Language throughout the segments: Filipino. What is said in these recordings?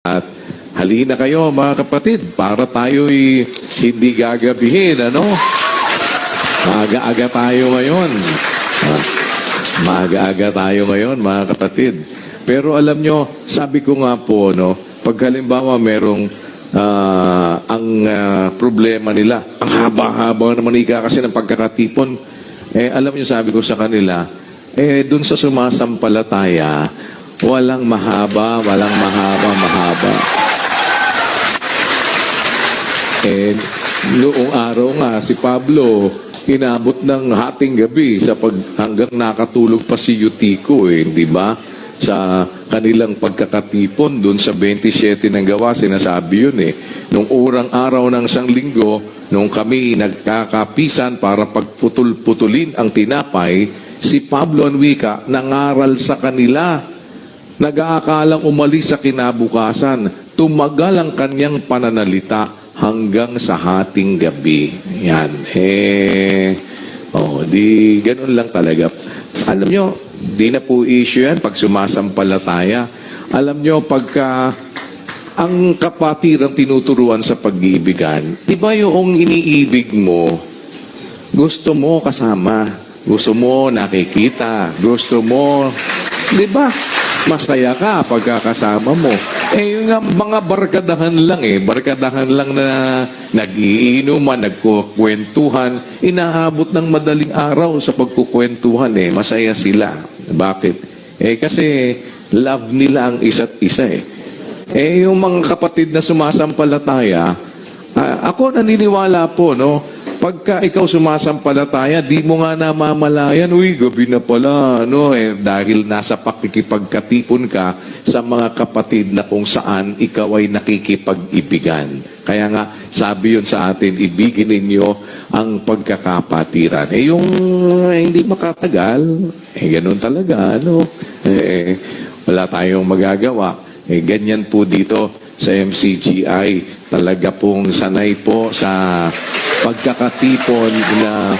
At halina kayo mga kapatid para tayo'y hindi gagabihin, ano? Maaga-aga tayo ngayon. Ah, Maaga-aga tayo ngayon mga kapatid. Pero alam nyo, sabi ko nga po, no, pag halimbawa merong ah, ang ah, problema nila, ang haba-haba naman ika kasi ng pagkakatipon, eh alam nyo sabi ko sa kanila, eh dun sa sumasampalataya, walang mahaba, walang mahaba, mahaba. And noong araw nga, si Pablo, inabot ng hating gabi sa pag, hanggang nakatulog pa si Yutiko, eh, di ba? Sa kanilang pagkakatipon, doon sa 27 ng gawa, sinasabi yun eh. Nung urang araw ng isang linggo, nung kami nagkakapisan para pagputul-putulin ang tinapay, si Pablo Anwika nangaral sa kanila Nag-aakalang umalis sa kinabukasan, tumagal ang kanyang pananalita hanggang sa hating gabi. Yan. Eh, oh, di ganun lang talaga. Alam nyo, di na po issue yan pag sumasampalataya. Alam nyo, pagka ang kapatirang tinuturuan sa pag-iibigan, di ba yung iniibig mo, gusto mo kasama, gusto mo nakikita, gusto mo, di ba? Masaya ka pagkakasama mo. Eh, yung mga barkadahan lang eh, barkadahan lang na nagiinuman, nagkukwentuhan, inaabot ng madaling araw sa pagkukwentuhan eh, masaya sila. Bakit? Eh, kasi love nila ang isa't isa eh. Eh, yung mga kapatid na sumasampalataya, ako naniniwala po, no? Pagka ikaw sumasampalataya, di mo nga namamalayan, uy, gabi na pala, no? Eh, dahil nasa pakikipagkatipon ka sa mga kapatid na kung saan ikaw ay nakikipag-ibigan. Kaya nga, sabi yun sa atin, ibigin ninyo ang pagkakapatiran. Eh, yung eh, hindi makatagal, eh, ganun talaga, ano? Eh, wala tayong magagawa. Eh, ganyan po dito sa MCGI. Talaga pong sanay po sa pagkakatipon na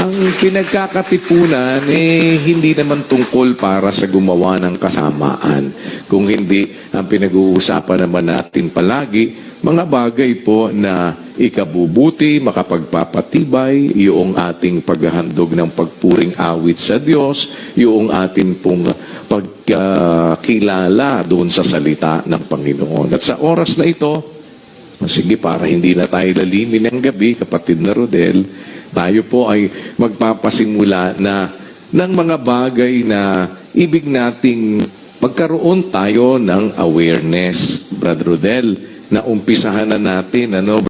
ang pinagkakatipunan eh hindi naman tungkol para sa gumawa ng kasamaan. Kung hindi, ang pinag-uusapan naman natin palagi, mga bagay po na ikabubuti, makapagpapatibay, yung ating paghahandog ng pagpuring awit sa Diyos, yung ating pong pagkakilala doon sa salita ng Panginoon. At sa oras na ito, Sige, para hindi na tayo lalimin ng gabi, kapatid na Rodel, tayo po ay magpapasimula na ng mga bagay na ibig nating magkaroon tayo ng awareness, Brad Rodel, na umpisahan na natin, ano,